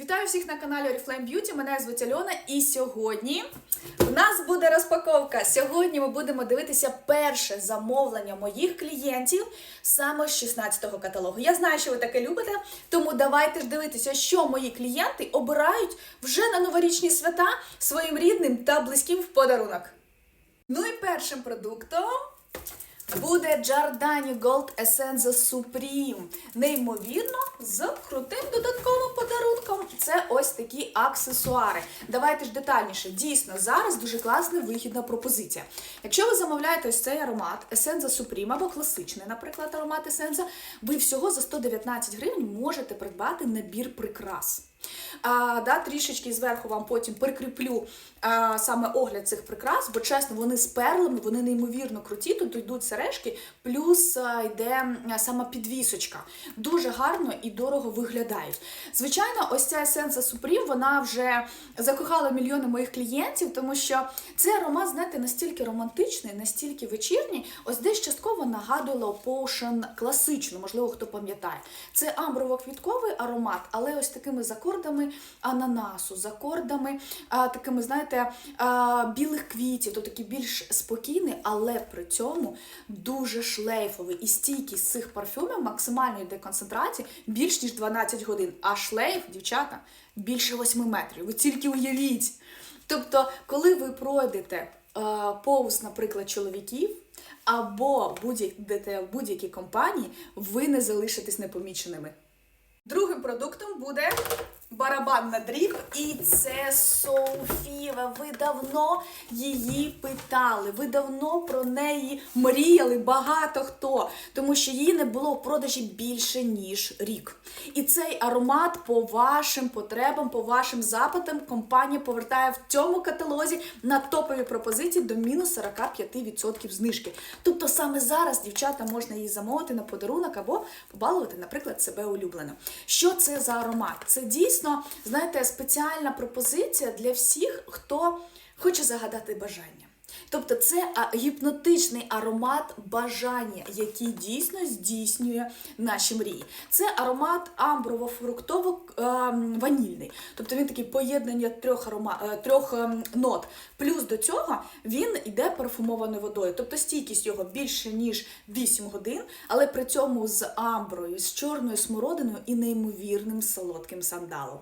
Вітаю всіх на каналі Oriflame Beauty. Мене звуть Альона, і сьогодні в нас буде розпаковка. Сьогодні ми будемо дивитися перше замовлення моїх клієнтів саме з 16-го каталогу. Я знаю, що ви таке любите, тому давайте ж дивитися, що мої клієнти обирають вже на новорічні свята своїм рідним та близьким в подарунок. Ну і першим продуктом буде Giordani Gold Essence Supreme. Неймовірно, з крутим додатковим подарунком. Це ось такі аксесуари. Давайте ж детальніше. Дійсно, зараз дуже класна вигідна пропозиція. Якщо ви замовляєте ось цей аромат Essence Supreme або класичний, наприклад, аромат Essence, ви всього за 119 гривень можете придбати набір прикрас. А, да, трішечки зверху вам потім прикріплю а, саме огляд цих прикрас, бо чесно, вони з перлами, вони неймовірно круті. Тут йдуть сережки, плюс а, йде а, сама підвісочка. Дуже гарно і дорого виглядають. Звичайно, ось ця есенція Supreme, вона вже закохала мільйони моїх клієнтів, тому що цей аромат, знаєте, настільки романтичний, настільки вечірній, ось десь частково нагадує Low Potion класичну, можливо, хто пам'ятає. Це амброво-квітковий аромат, але ось такими закордами ананасу, з акордами а, такими, знаєте, а, білих квітів, то такий більш спокійний, але при цьому дуже шлейфовий. І стійкість цих парфюмів максимальної деконцентрації більш ніж 12 годин. А шлейф, дівчата, більше 8 метрів. Ви тільки уявіть. Тобто, коли ви пройдете е, повз, наприклад, чоловіків. Або будь-якій компанії ви не залишитесь непоміченими. Другим продуктом буде барабан на дріб, і це Софіва. Ви давно її питали. Ви давно про неї мріяли багато хто, тому що її не було в продажі більше ніж рік. І цей аромат по вашим потребам, по вашим запитам, компанія повертає в цьому каталозі на топові пропозиції до мінус 45% знижки. Тобто саме зараз дівчата можна її замовити на подарунок або побалувати, наприклад, себе улюблено. Що це за аромат? Це дійсно, знаєте, спеціальна пропозиція для всіх, хто хоче загадати бажання. Тобто це гіпнотичний аромат бажання, який дійсно здійснює наші мрії. Це аромат амброво-фруктово-ванільний. Тобто він такий поєднання трьох, арома, е, трьох ем, нот. Плюс до цього він йде парфумованою водою. Тобто стійкість його більше, ніж 8 годин, але при цьому з амброю, з чорною смородиною і неймовірним солодким сандалом.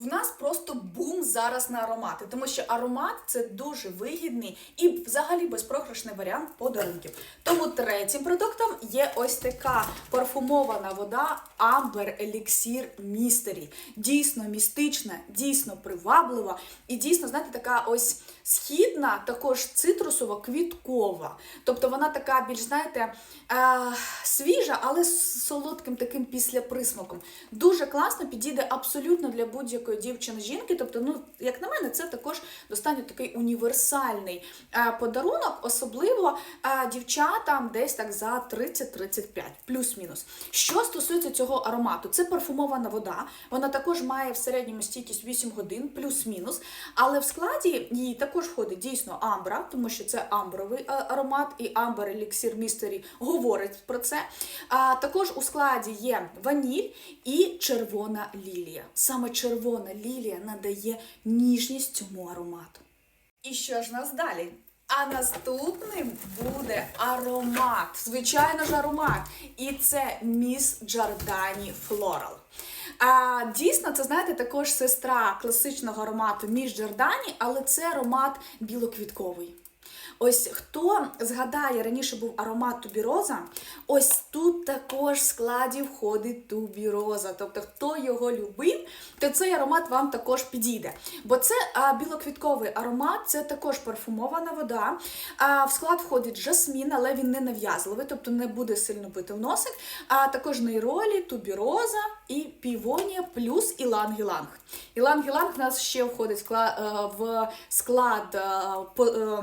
В нас просто бум зараз на аромати, тому що аромат це дуже вигідний і взагалі безпрограшний варіант подарунків. Тому третім продуктом є ось така парфумована вода Amber Elixir Mystery. Дійсно містична, дійсно приваблива і дійсно, знаєте, така ось східна, також цитрусово-квіткова. Тобто вона така більш, знаєте, е, свіжа, але з солодким таким післяприсмаком. Дуже класно підійде абсолютно для будь-якої дівчини-жінки. Тобто, ну, як на мене, це також достатньо такий універсальний е, подарунок, особливо е, дівчатам десь так за 30-35, плюс-мінус. Що стосується цього аромату, це парфумована вода. Вона також має в середньому стійкість 8 годин, плюс-мінус. Але в складі її також входить дійсно амбра, тому що це амбровий е, аромат, і Amber Elixir Mystery говорить про це. А також у складі є ваніль і червона лілія. Саме червона лілія надає ніжність цьому аромату. І що ж нас далі? А наступним буде аромат. Звичайно ж, аромат. І це Міс Джордані Флорал. А, дійсно, це знаєте, також сестра класичного аромату між Джордані, але це аромат білоквітковий. Ось хто згадає, раніше був аромат тубіроза, ось тут також в складі входить тубіроза. Тобто, хто його любив, то цей аромат вам також підійде. Бо це а, білоквітковий аромат, це також парфумована вода. А, в склад входить жасмін, але він не нав'язливий, тобто не буде сильно бити в носик. А також нейролі, тубіроза і півонія плюс іланг-іланг. Іланг-іланг у нас ще входить в е, склад е, по- е,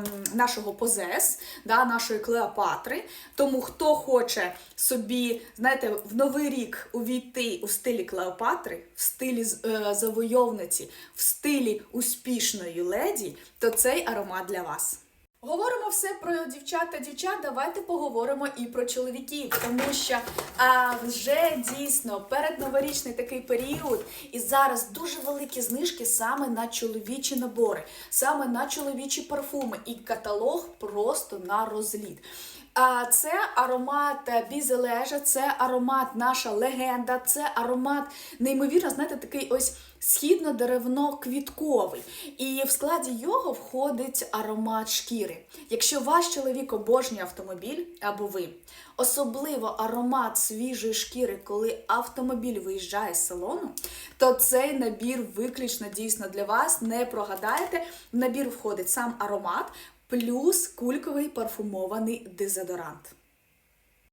нашого позес, да, нашої Клеопатри. Тому хто хоче собі, знаєте, в новий рік увійти у стилі Клеопатри, в стилі е, завойовниці, в стилі успішної леді, то цей аромат для вас. Говоримо все про дівчат та дівчат. Давайте поговоримо і про чоловіків, тому що а, вже дійсно передноворічний такий період, і зараз дуже великі знижки саме на чоловічі набори, саме на чоловічі парфуми, і каталог просто на розліт. Це аромат бізележа, це аромат наша легенда, це аромат неймовірно, знаєте, такий ось східно-деревно-квітковий. І в складі його входить аромат шкіри. Якщо ваш чоловік обожнює автомобіль або ви, особливо аромат свіжої шкіри, коли автомобіль виїжджає з салону, то цей набір виключно дійсно для вас. Не прогадаєте. В набір входить сам аромат плюс кульковий парфумований дезодорант.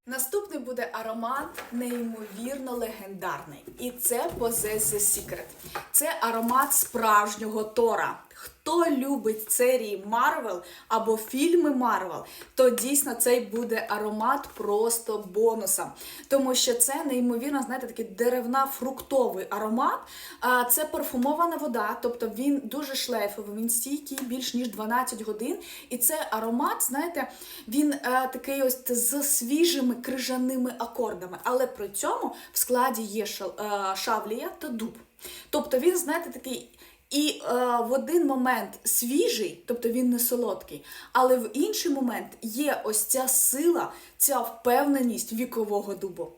Наступний буде аромат неймовірно легендарний. І це Possess the Secret. Це аромат справжнього Тора. Хто любить серії Марвел або фільми Марвел, то дійсно цей буде аромат просто бонусом. Тому що це неймовірно, знаєте, такий деревна-фруктовий аромат. Це парфумована вода, тобто він дуже шлейфовий, він стійкий більш ніж 12 годин. І це аромат, знаєте, він е, такий ось з свіжими крижаними акордами. Але при цьому в складі є е, шавлія та дуб. Тобто він, знаєте, такий. І е, в один момент свіжий, тобто він не солодкий, але в інший момент є ось ця сила, ця впевненість вікового дубу.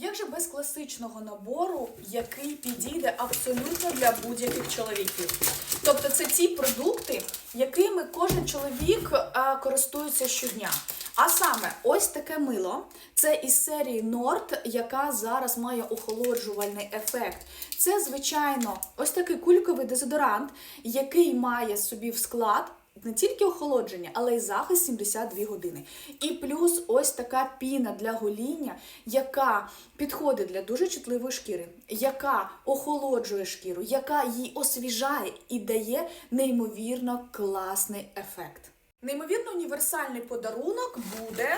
Як же без класичного набору, який підійде абсолютно для будь-яких чоловіків? Тобто це ті продукти, якими кожен чоловік а, користується щодня. А саме ось таке мило. Це із серії Nord, яка зараз має охолоджувальний ефект. Це, звичайно, ось такий кульковий дезодорант, який має собі в склад не тільки охолодження, але й захист 72 години. І плюс ось така піна для гоління, яка підходить для дуже чутливої шкіри, яка охолоджує шкіру, яка її освіжає і дає неймовірно класний ефект. Неймовірно універсальний подарунок буде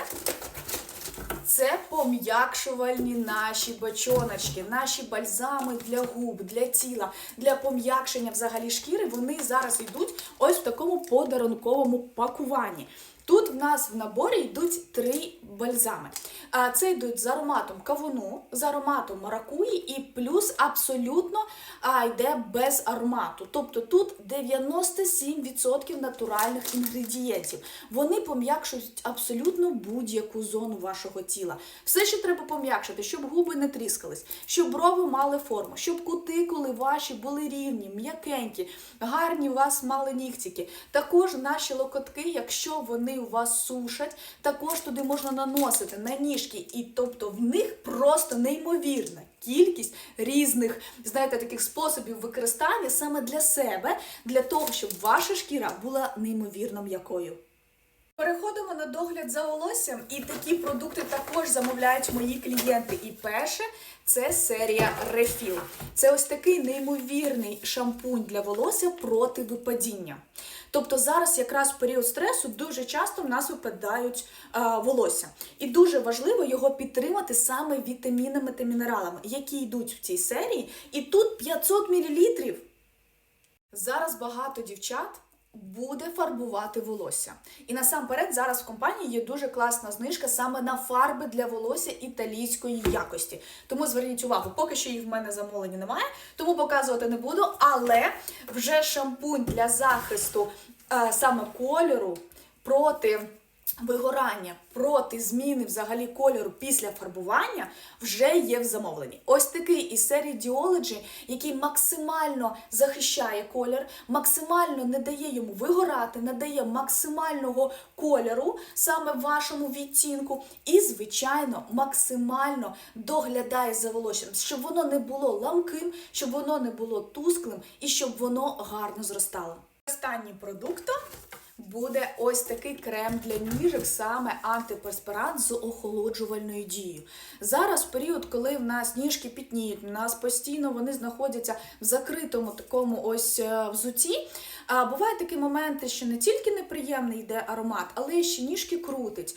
це пом'якшувальні наші бочоночки, наші бальзами для губ, для тіла, для пом'якшення взагалі шкіри. Вони зараз йдуть ось в такому подарунковому пакуванні. Тут в нас в наборі йдуть три бальзами. Це йдуть з ароматом кавуну, з ароматом маракуї і плюс абсолютно йде без аромату. Тобто тут 97% натуральних інгредієнтів. Вони пом'якшують абсолютно будь-яку зону вашого тіла. Все, що треба пом'якшити, щоб губи не тріскались, щоб брови мали форму, щоб кутикули ваші були рівні, м'якенькі, гарні у вас мали нігтики. Також наші локотки, якщо вони у вас сушать, також туди можна наносити на ніжки. І тобто в них просто неймовірна кількість різних, знаєте, таких способів використання саме для себе, для того, щоб ваша шкіра була неймовірно м'якою. Переходимо на догляд за волоссям, і такі продукти також замовляють мої клієнти. І перше це серія Refill. Це ось такий неймовірний шампунь для волосся проти випадіння. Тобто зараз якраз в період стресу дуже часто в нас випадають а, волосся. І дуже важливо його підтримати саме вітамінами та мінералами, які йдуть в цій серії. І тут 500 мл. Зараз багато дівчат буде фарбувати волосся. І насамперед зараз в компанії є дуже класна знижка саме на фарби для волосся італійської якості. Тому зверніть увагу, поки що їх в мене замовлення немає, тому показувати не буду. Але вже шампунь для захисту е, саме кольору проти. Вигорання проти зміни взагалі кольору після фарбування вже є в замовленні. Ось такий із серії Diology, який максимально захищає колір, максимально не дає йому вигорати, не дає максимального кольору саме вашому відтінку, і, звичайно, максимально доглядає за волоссям, щоб воно не було ламким, щоб воно не було тусклим і щоб воно гарно зростало. Останнім продуктом буде ось такий крем для ніжок, саме антиперспирант з охолоджувальною дією. Зараз, період, коли в нас ніжки пітніють, у нас постійно вони знаходяться в закритому такому ось е, взуті. А бувають такі моменти, що не тільки неприємний йде аромат, але ще ніжки крутить,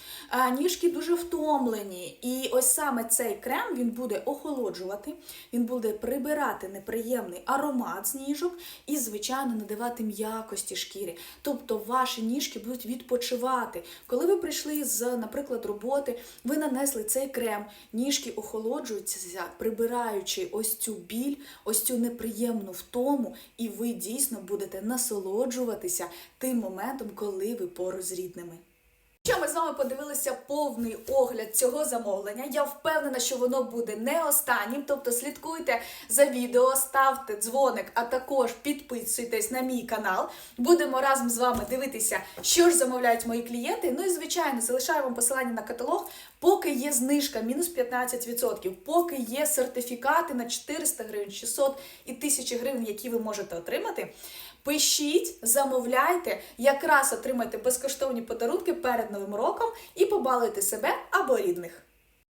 ніжки дуже втомлені. І ось саме цей крем він буде охолоджувати, він буде прибирати неприємний аромат з ніжок і, звичайно, надавати м'якості шкірі. Тобто ваш ваші ніжки будуть відпочивати. Коли ви прийшли з, наприклад, роботи, ви нанесли цей крем, ніжки охолоджуються, прибираючи ось цю біль, ось цю неприємну втому, і ви дійсно будете насолоджуватися тим моментом, коли ви поруч з рідними. Що ми з вами подивилися повний огляд цього замовлення. Я впевнена, що воно буде не останнім. Тобто слідкуйте за відео, ставте дзвоник, а також підписуйтесь на мій канал. Будемо разом з вами дивитися, що ж замовляють мої клієнти. Ну і звичайно, залишаю вам посилання на каталог. Поки є знижка мінус 15%, поки є сертифікати на 400 гривень, 600 і 1000 гривень, які ви можете отримати. Пишіть, замовляйте, якраз отримайте безкоштовні подарунки перед новим роком і побалуйте себе або рідних.